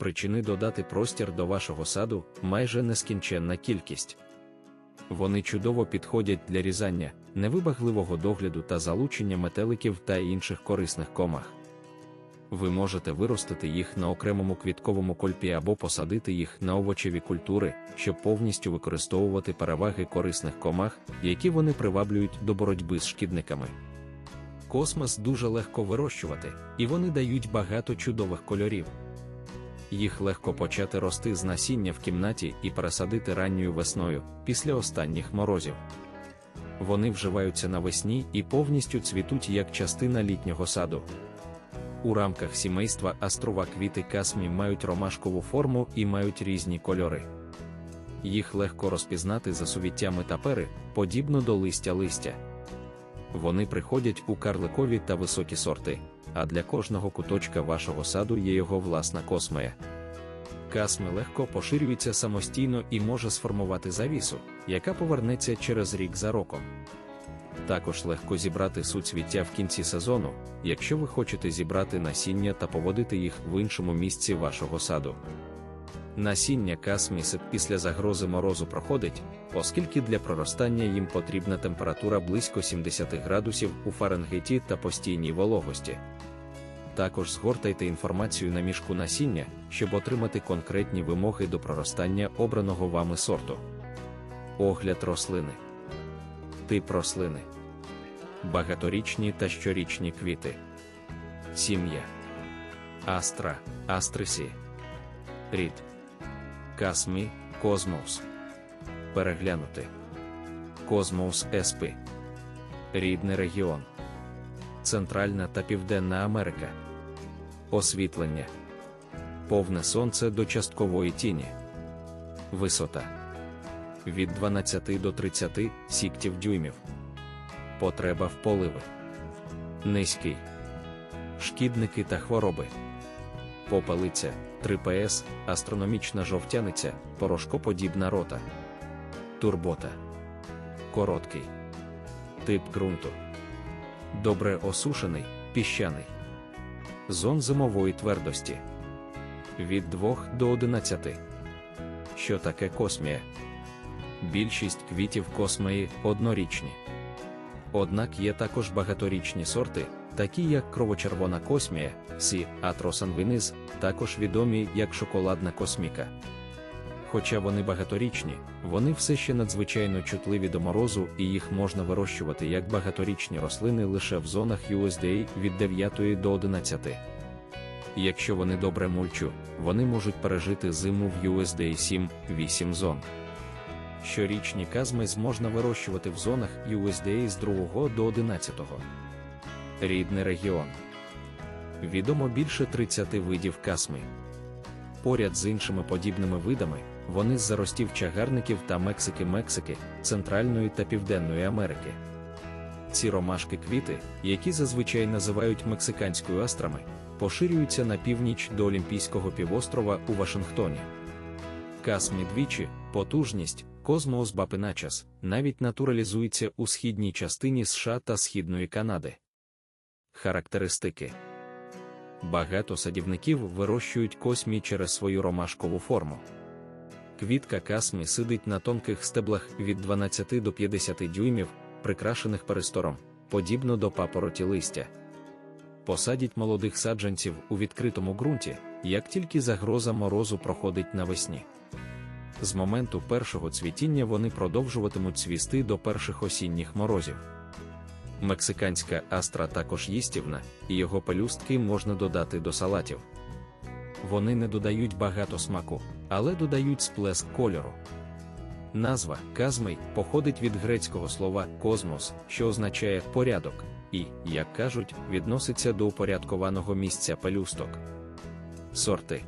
причини додати простір до вашого саду майже нескінченна кількість. Вони чудово підходять для різання, невибагливого догляду та залучення метеликів та інших корисних комах. Ви можете виростити їх на окремому квітковому кольпі або посадити їх на овочеві культури, щоб повністю використовувати переваги корисних комах, які вони приваблюють до боротьби з шкідниками. Космос дуже легко вирощувати, і вони дають багато чудових кольорів. Їх легко почати рости з насіння в кімнаті і пересадити ранньою весною після останніх морозів. Вони вживаються навесні і повністю цвітуть як частина літнього саду. У рамках сімейства астрова квіти касмі мають ромашкову форму і мають різні кольори. Їх легко розпізнати за сувіттями тапери, подібно до листя листя. Вони приходять у карликові та високі сорти, а для кожного куточка вашого саду є його власна космея. Касми легко поширюється самостійно і може сформувати завісу, яка повернеться через рік за роком. Також легко зібрати суцвіття в кінці сезону, якщо ви хочете зібрати насіння та поводити їх в іншому місці вашого саду. Насіння касмісет після загрози морозу проходить, оскільки для проростання їм потрібна температура близько 70 градусів у Фаренгейті та постійній вологості. Також згортайте інформацію на мішку насіння, щоб отримати конкретні вимоги до проростання обраного вами сорту. Огляд рослини. Тип рослини. Багаторічні та щорічні квіти. Сім'я. Астра, Астрисі. Рід. Касмі, Космос. Переглянути. Космос СП. Рідний регіон. Центральна та Південна Америка. Освітлення. Повне сонце до часткової тіні. Висота. Від 12 до 30 сіктів дюймів. Потреба в поливи. Низький. Шкідники та хвороби. Попелиця, 3ПС, астрономічна жовтяниця, порошкоподібна рота. Турбота. Короткий. Тип ґрунту. Добре осушений, піщаний. Зон зимової твердості. Від 2 до 11. Що таке космія? Більшість квітів космії однорічні. Однак є також багаторічні сорти, такі як кровочервона космія, Сі, Атросанвіниз, також відомі як шоколадна косміка. Хоча вони багаторічні, вони все ще надзвичайно чутливі до морозу і їх можна вирощувати як багаторічні рослини лише в зонах USDA від 9 до 11. Якщо вони добре мульчу, вони можуть пережити зиму в USDA 7-8 зон. Щорічні казми можна вирощувати в зонах USDA з 2 до 11. Рідний регіон. Відомо більше 30 видів касми. Поряд з іншими подібними видами, вони з заростів чагарників та Мексики Мексики, Центральної та Південної Америки. Ці ромашки квіти, які зазвичай називають мексиканською астрами, поширюються на північ до Олімпійського півострова у Вашингтоні. Касмі двічі, потужність, космос бапиначас, навіть натуралізується у східній частині США та Східної Канади. Характеристики Багато садівників вирощують космі через свою ромашкову форму. Квітка касмі сидить на тонких стеблах від 12 до 50 дюймів, прикрашених перестором, подібно до папороті листя. Посадять молодих саджанців у відкритому ґрунті, як тільки загроза морозу проходить навесні. З моменту першого цвітіння вони продовжуватимуть цвісти до перших осінніх морозів. Мексиканська астра також їстівна, і його пелюстки можна додати до салатів. Вони не додають багато смаку, але додають сплеск кольору. Назва казмей походить від грецького слова космос, що означає порядок, і, як кажуть, відноситься до упорядкованого місця пелюсток. Сорти.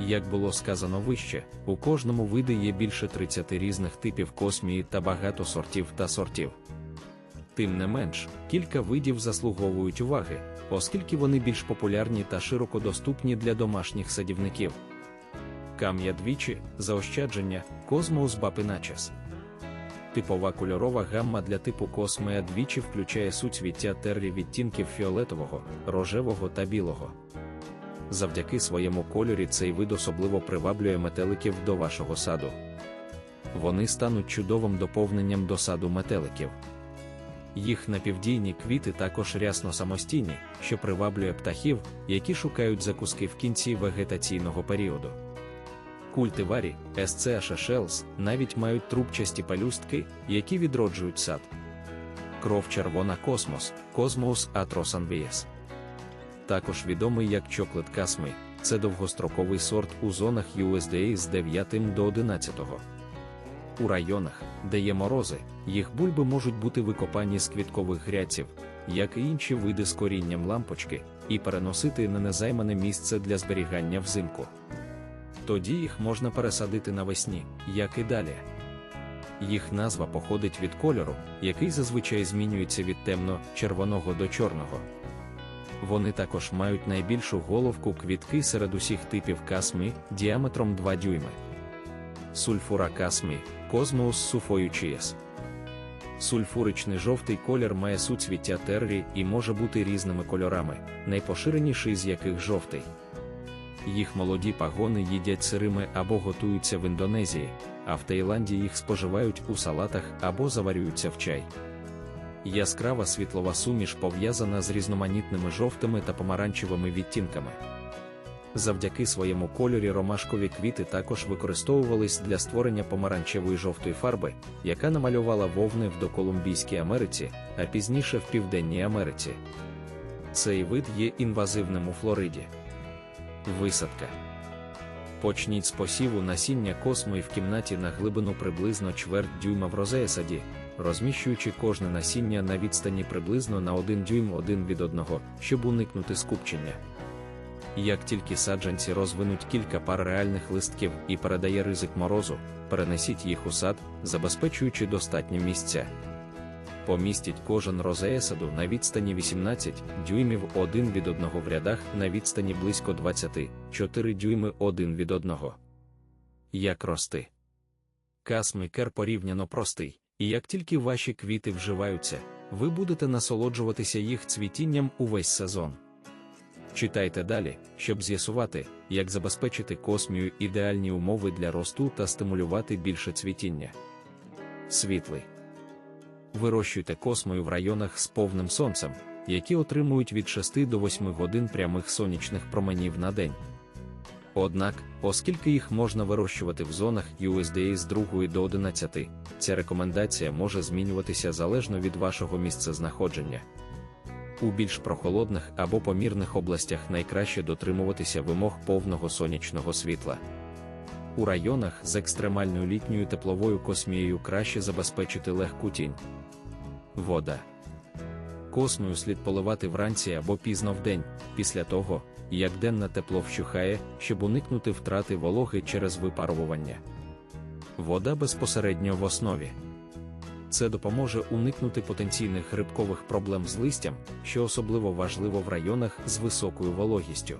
Як було сказано вище, у кожному виді є більше 30 різних типів космії та багато сортів та сортів. Тим не менш, кілька видів заслуговують уваги, оскільки вони більш популярні та широко доступні для домашніх садівників. Кам'я двічі, заощадження, Cosmos Bapinaches. Типова кольорова гамма для типу Космея двічі включає суцвіття террі відтінків фіолетового, рожевого та білого. Завдяки своєму кольорі цей вид особливо приваблює метеликів до вашого саду. Вони стануть чудовим доповненням до саду метеликів. Їх напівдійні квіти також рясно самостійні, що приваблює птахів, які шукають закуски в кінці вегетаційного періоду. Культиварі, SCA Shells навіть мають трубчасті пелюстки, які відроджують сад. Кров червона космос, Cosmos Atros Anvies. Також відомий як чоклет касми, це довгостроковий сорт у зонах USDA з 9 до 11. У районах, де є морози, їх бульби можуть бути викопані з квіткових грядців, як і інші види з корінням лампочки, і переносити на незаймане місце для зберігання взимку. Тоді їх можна пересадити навесні, як і далі. Їх назва походить від кольору, який зазвичай змінюється від темно-червоного до чорного. Вони також мають найбільшу головку квітки серед усіх типів касми діаметром 2 дюйми. Сульфура касмі Cosmos суфоючієс. Сульфуричний жовтий колір має суцвіття террі і може бути різними кольорами, найпоширеніший з яких жовтий. Їх молоді пагони їдять сирими або готуються в Індонезії, а в Таїланді їх споживають у салатах або заварюються в чай. Яскрава світлова суміш пов'язана з різноманітними жовтими та помаранчевими відтінками. Завдяки своєму кольорі ромашкові квіти також використовувались для створення помаранчевої жовтої фарби, яка намалювала вовни в доколумбійській Америці, а пізніше в Південній Америці. Цей вид є інвазивним у Флориді. Висадка. Почніть з посіву насіння космої в кімнаті на глибину приблизно чверть дюйма в розеясаді, розміщуючи кожне насіння на відстані приблизно на 1 дюйм один від одного, щоб уникнути скупчення. Як тільки саджанці розвинуть кілька пар реальних листків і передає ризик морозу, перенесіть їх у сад, забезпечуючи достатнє місця. Помістіть кожен розеясаду на відстані 18 дюймів один від одного в рядах на відстані близько 24 дюйми один від одного. Як рости? Касмикер порівняно простий, і як тільки ваші квіти вживаються, ви будете насолоджуватися їх цвітінням увесь сезон. Читайте далі, щоб з'ясувати, як забезпечити космію ідеальні умови для росту та стимулювати більше цвітіння. Світлий. Вирощуйте космою в районах з повним сонцем, які отримують від 6 до 8 годин прямих сонячних променів на день. Однак, оскільки їх можна вирощувати в зонах USDA з 2 до 11, ця рекомендація може змінюватися залежно від вашого місцезнаходження. У більш прохолодних або помірних областях найкраще дотримуватися вимог повного сонячного світла. У районах з екстремальною літньою тепловою космією краще забезпечити легку тінь. Вода. Космою слід поливати вранці або пізно вдень, після того, як денне тепло вщухає, щоб уникнути втрати вологи через випарування. Вода безпосередньо в основі. Це допоможе уникнути потенційних грибкових проблем з листям, що особливо важливо в районах з високою вологістю.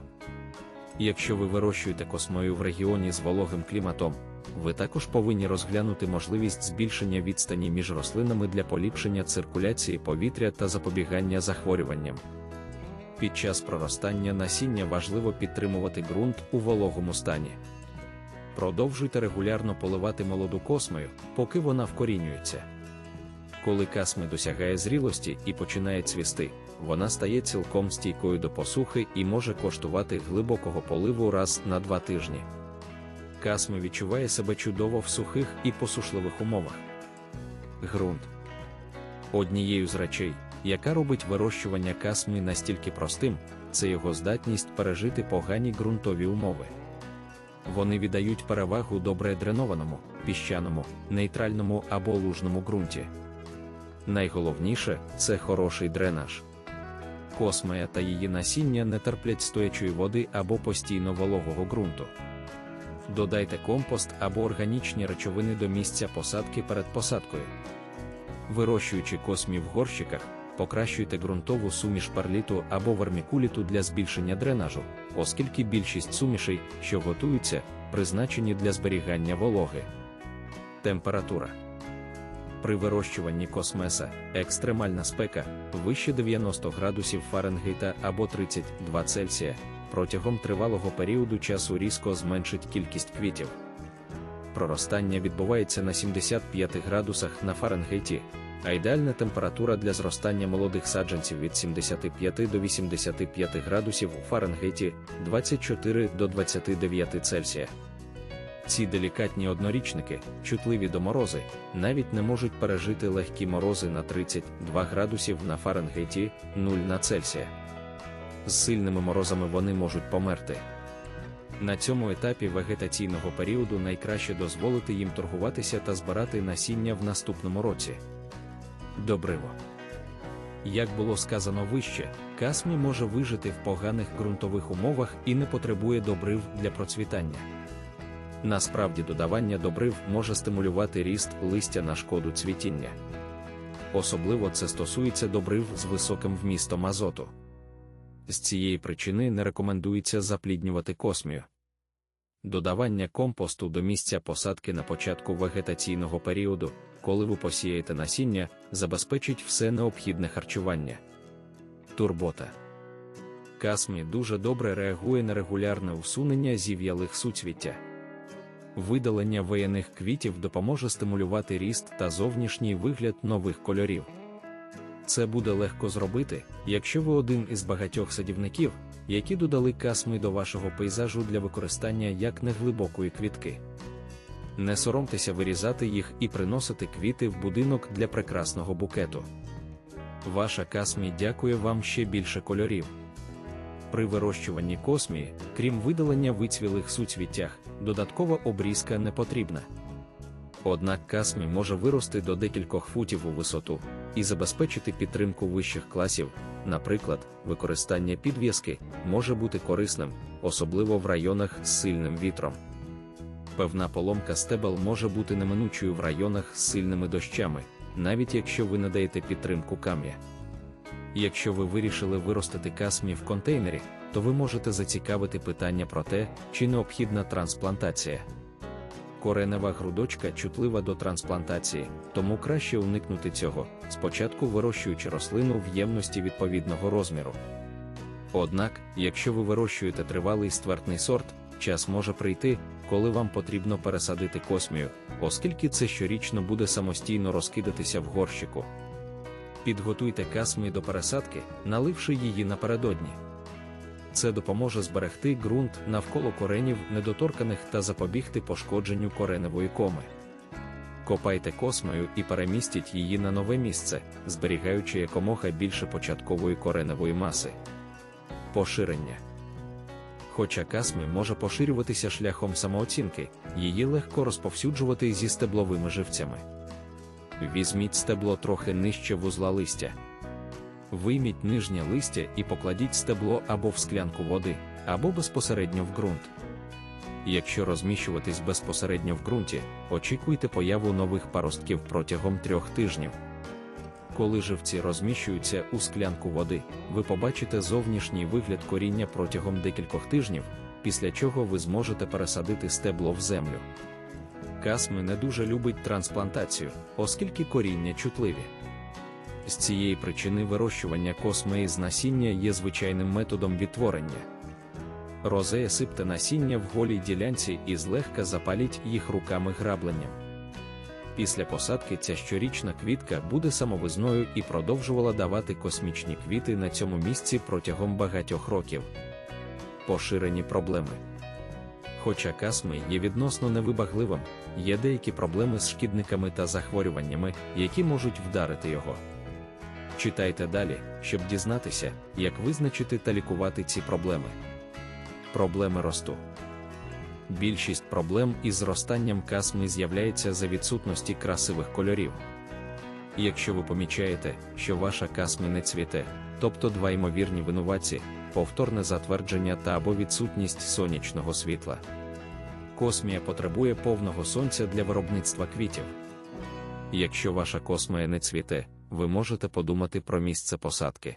Якщо ви вирощуєте космою в регіоні з вологим кліматом, ви також повинні розглянути можливість збільшення відстані між рослинами для поліпшення циркуляції повітря та запобігання захворюванням. Під час проростання насіння важливо підтримувати ґрунт у вологому стані. Продовжуйте регулярно поливати молоду космою, поки вона вкорінюється. Коли касми досягає зрілості і починає цвісти, вона стає цілком стійкою до посухи і може коштувати глибокого поливу раз на два тижні. Касми відчуває себе чудово в сухих і посушливих умовах. Ґрунт однією з речей, яка робить вирощування касми настільки простим, це його здатність пережити погані ґрунтові умови. Вони віддають перевагу добре дренованому, піщаному, нейтральному або лужному ґрунті. Найголовніше це хороший дренаж. Космея та її насіння не терплять стоячої води або постійно вологого ґрунту. Додайте компост або органічні речовини до місця посадки перед посадкою. Вирощуючи космі в горщиках, покращуйте ґрунтову суміш парліту або вермікуліту для збільшення дренажу, оскільки більшість сумішей, що готуються, призначені для зберігання вологи. Температура при вирощуванні космеса екстремальна спека вище 90 градусів Фаренгейта або 32 Цельсія, протягом тривалого періоду часу різко зменшить кількість квітів. Проростання відбувається на 75 градусах на Фаренгейті, а ідеальна температура для зростання молодих саджанців від 75 до 85 градусів у Фаренгейті 24 до 29 Цельсія. Ці делікатні однорічники, чутливі до морози, навіть не можуть пережити легкі морози на 32 градусів на Фаренгейті 0 на Цельсія. З сильними морозами вони можуть померти. На цьому етапі вегетаційного періоду найкраще дозволити їм торгуватися та збирати насіння в наступному році. Добриво. Як було сказано вище, касмі може вижити в поганих ґрунтових умовах і не потребує добрив для процвітання. Насправді, додавання добрив може стимулювати ріст листя на шкоду цвітіння. Особливо це стосується добрив з високим вмістом азоту. З цієї причини не рекомендується запліднювати космію. Додавання компосту до місця посадки на початку вегетаційного періоду, коли ви посієте насіння, забезпечить все необхідне харчування. Турбота. Касмі дуже добре реагує на регулярне усунення зів'ялих суцвіття. Видалення воєнних квітів допоможе стимулювати ріст та зовнішній вигляд нових кольорів. Це буде легко зробити, якщо ви один із багатьох садівників, які додали касми до вашого пейзажу для використання як неглибокої квітки. Не соромтеся вирізати їх і приносити квіти в будинок для прекрасного букету. Ваша касмі дякує вам ще більше кольорів. При вирощуванні космії, крім видалення вицвілих суцвіттях, додаткова обрізка не потрібна. Однак касмі може вирости до декількох футів у висоту і забезпечити підтримку вищих класів, наприклад, використання підв'язки може бути корисним, особливо в районах з сильним вітром. Певна поломка стебел може бути неминучою в районах з сильними дощами, навіть якщо ви надаєте підтримку кам'я. Якщо ви вирішили виростити касмі в контейнері, то ви можете зацікавити питання про те, чи необхідна трансплантація. Коренева грудочка чутлива до трансплантації, тому краще уникнути цього, спочатку вирощуючи рослину в ємності відповідного розміру. Однак, якщо ви вирощуєте тривалий ствердний сорт, час може прийти, коли вам потрібно пересадити космію, оскільки це щорічно буде самостійно розкидатися в горщику. Підготуйте касмі до пересадки, наливши її напередодні. Це допоможе зберегти ґрунт навколо коренів недоторканих та запобігти пошкодженню кореневої коми. Копайте космою і перемістіть її на нове місце, зберігаючи якомога більше початкової кореневої маси. Поширення. Хоча касмі може поширюватися шляхом самооцінки, її легко розповсюджувати зі стебловими живцями. Візьміть стебло трохи нижче вузла листя. Вийміть нижнє листя і покладіть стебло або в склянку води, або безпосередньо в ґрунт. Якщо розміщуватись безпосередньо в ґрунті, очікуйте появу нових паростків протягом трьох тижнів. Коли живці розміщуються у склянку води, ви побачите зовнішній вигляд коріння протягом декількох тижнів, після чого ви зможете пересадити стебло в землю. Касми не дуже любить трансплантацію, оскільки коріння чутливі. З цієї причини вирощування космеї з насіння є звичайним методом відтворення. Розея сипте насіння в голій ділянці і злегка запаліть їх руками грабленням. Після посадки ця щорічна квітка буде самовизною і продовжувала давати космічні квіти на цьому місці протягом багатьох років. Поширені проблеми. Хоча касми є відносно невибагливим, є деякі проблеми з шкідниками та захворюваннями, які можуть вдарити його. Читайте далі, щоб дізнатися, як визначити та лікувати ці проблеми. Проблеми росту. Більшість проблем із зростанням касми з'являється за відсутності красивих кольорів. Якщо ви помічаєте, що ваша касми не цвіте, тобто два ймовірні винуватці, повторне затвердження та або відсутність сонячного світла. Космія потребує повного сонця для виробництва квітів. Якщо ваша космія не цвіте, ви можете подумати про місце посадки.